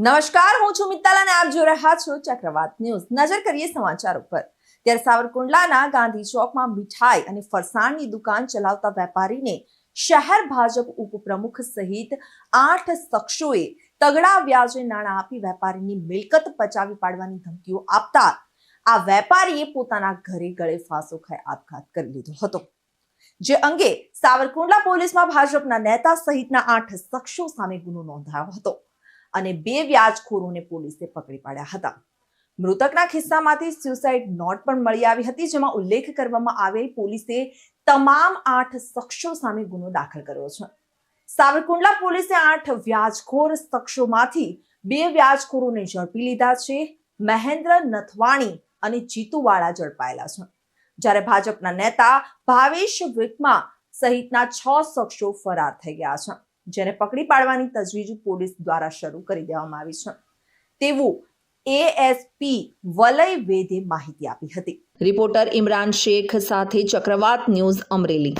નમસ્કાર, હું છું મિત્તલ અને આપ જોઈ રહ્યા છો ચક્રવાત ન્યૂઝ. નજર કરીએ સમાચાર ઉપર. ત્યારે સાવરકુંડલાના ગાંધી ચોકમાં મીઠાઈ અને ફરસાણની દુકાન ચલાવતા વેપારીને શહેર ભાજપ ઉપપ્રમુખ સહિત આઠ શખ્સોએ તગડા વ્યાજે નાણાં આપી વેપારીની મિલકત પચાવી પાડવાની ધમકીઓ આપતા આ વેપારીએ પોતાના ઘરે ગળે ફાંસો ખાઈ આપઘાત કરી લીધો હતો. જે અંગે સાવરકુંડલા પોલીસમાં ભાજપના નેતા સહિતના આઠ શખ્સો સામે ગુનો નોંધાયો હતો. અને બે વ્યાજખોરોને પોલીસે પકડી પાડ્યા હતા. મૃતકના ખિસ્સામાંથી સ્યુસાઇડ નોટ પણ મળી આવી હતી, જેમાં ઉલ્લેખ કરવામાં આવેલ પોલીસે તમામ આઠ શખ્સો સામે ગુનો દાખલ કર્યો છે. સાવરકુંડલા પોલીસે આઠ વ્યાજખોર શખ્સોમાંથી બે વ્યાજખોરોને ઝડપી લીધા છે. મહેન્દ્ર નથવાણી અને જીતુવાળા ઝડપાયેલા છે. જ્યારે ભાજપના નેતા ભાવેશ વિકમા સહિતના છ શખ્સો ફરાર થઈ ગયા છે. જેને પકડી પાડવાની તજવીજ પોલીસ દ્વારા શરૂ કરી દેવામાં આવી છે. તેવું એએસપી વલય વેદે માહિતી આપી હતી. રિપોર્ટર ઇમરાન શેખ સાથે ચક્રવાત ન્યૂઝ અમરેલી.